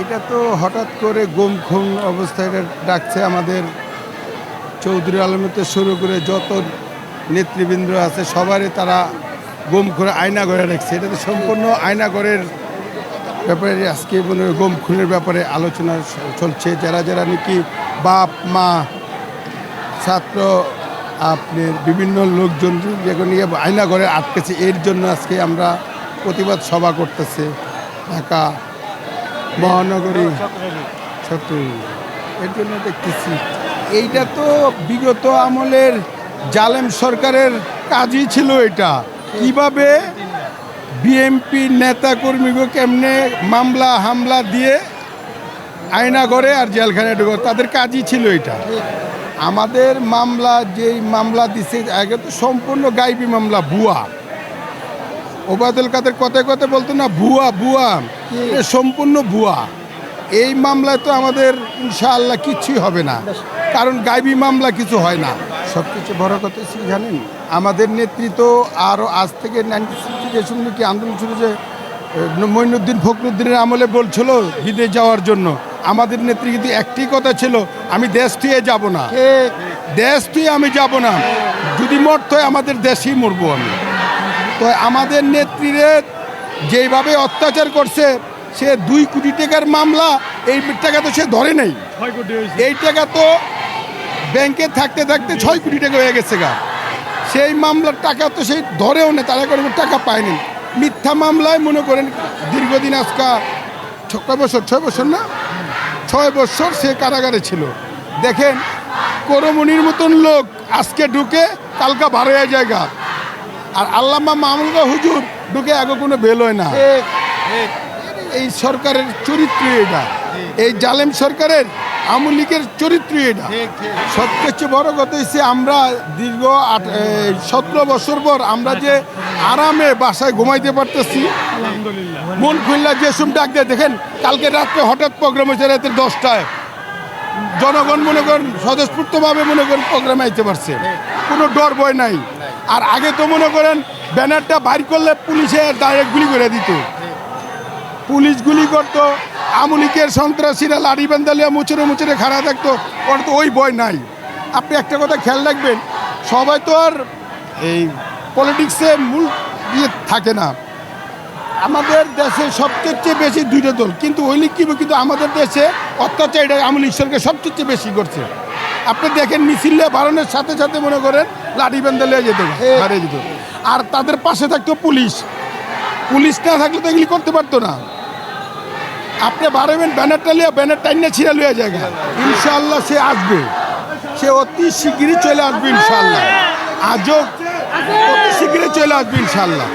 এটা তো হঠাৎ করে গুম খুন অবস্থায় ডাকছে আমাদের চৌধুরী আলমতে শুরু করে যত নেতৃবৃন্দ আছে, সবারই তারা গুম করে আয়না করে রাখছে। এটা তো সম্পূর্ণ আয়না ঘরের ব্যাপারে আজকে মনে গুম খুনের ব্যাপারে আলোচনা চলছে। যারা যারা নাকি বাপ, মা, ছাত্র, আপনি বিভিন্ন লোকজন যেগুলো নিয়ে আয়না ঘরে আটকেছে, এর জন্য আজকে আমরা প্রতিবাদ সভা করতেছে। ঢাকা মহানগরী। ছাত্র এর জন্য দেখতেছি। এইটা তো বিগত আমলের জালেম সরকারের কাজই ছিল এটা। কীভাবে বিএমপি নেতা কর্মীকে কেমনে মামলা হামলা দিয়ে আয়না করে আর জেলখানায় ঢুকো তাদের কাজই ছিল এটা। আমাদের মামলা যেই মামলা দিছে আগে তো সম্পূর্ণ গাইবি মামলা ভুয়া। ওবায়দুল কাদের কথায় কথা বলতো না ভুয়া ভুয়া এ সম্পূর্ণ ভুয়া। এই মামলায় তো আমাদের ইনশাআল্লাহ কিছুই হবে না। কারণ গাইবি মামলা কিছু হয় না। সব কিছু বড় কথা কি জানেন? আমাদের নেতৃত্ব আরও আজ থেকে নাইনটি থেকে শুনলে কি আন্দোলন শুরু যে মঈনুদ্দিন ফখরুদ্দিনের আমলে বলছিল বিদেশ যাওয়ার জন্য। আমাদের নেত্রী কিন্তু একটি কথা ছিল আমি দেশ থুয়ে যাব না। দেশ থুয়ে আমি যাব না। যদি মরতে হয় আমাদের দেশেই মরবো আমি। তো আমাদের নেত্রীরে যেইভাবে অত্যাচার করছে সে দুই কোটি টাকার মামলা এই টাকা তো সে ধরে নেই। এই টাকা তো ব্যাংকে থাকতে থাকতে ছয় কোটি টাকা হয়ে গেছে গা। সেই মামলার টাকা তো সেই ধরেও না তারা কোনো টাকা পায়নি। মিথ্যা মামলায় মনে করেন দীর্ঘদিন আজকা ছ- বছর ছয় বছর না? ছয় বছর সে কারাগারে ছিল। দেখেন করমনির মতন লোক আজকে ঢুকে কালকা বার হয়ে জায়গা আর আল্লামা মামুনগা হুজুর ঢুকে আগে কোনো বেল হয় না। এই সরকারের চরিত্র এটা। এই জালেম সরকারের আওয়ামী লীগের চরিত্র এটা। সবচেয়ে বড় কথা হচ্ছে আমরা দীর্ঘ আট সতেরো বছর পর আমরা যে আরামে বাসায় ঘুমাইতে পারতেছি মন খুললা যে সুম ডাক দিয়ে দেখেন কালকে রাত্রে হঠাৎ প্রোগ্রাম হয়েছে রাতে দশটায়। জনগণ মনে করেন স্বতঃস্ফূর্তভাবে মনে করেন প্রোগ্রামে আইতে পারছে। কোনো ডর ভয় নাই। আর আগে তো মনে করেন ব্যানারটা বাইর করলে পুলিশে ডাইরেক্ট গুলি করে দিত। পুলিশ গুলি করতো আমলিকের সন্ত্রাসীরা লাড়ি বান্দালিয়া মুচড়ে মুচড়ে খাড়া থাকতো, ওর তো ওই ভয় নাই। আপনি একটা কথা খেয়াল রাখবেন, সবাই তো আর এই পলিটিক্সে মূল ইয়ে থাকে না। আমাদের দেশে সবচেয়ে বেশি দুইটা দল, কিন্তু ওই লীগ কি, কিন্তু আমাদের দেশে অত্যাচার এটা আমল ঈশ্বরকে সবচেয়ে বেশি করছে। আপনি দেখেন মিছিলে বারণের সাথে সাথে মনে করেন লাঠি বেঁধে লিয়ে যেত হারিয়ে যেত। আর তাদের পাশে থাকতো পুলিশ। পুলিশ না থাকলে তো এগুলি করতে পারতো না। আপনি বাড়াবেন ব্যানারটা লিয়ে ব্যানার টাইনে ছিঁড়ে লিয়ে জায়গা ইনশাল্লাহ সে আসবে। সে অতি শিগগিরই চলে আসবে ইনশাল্লাহ আজও অতি শিগগিরই চলে আসবে ইনশাল্লাহ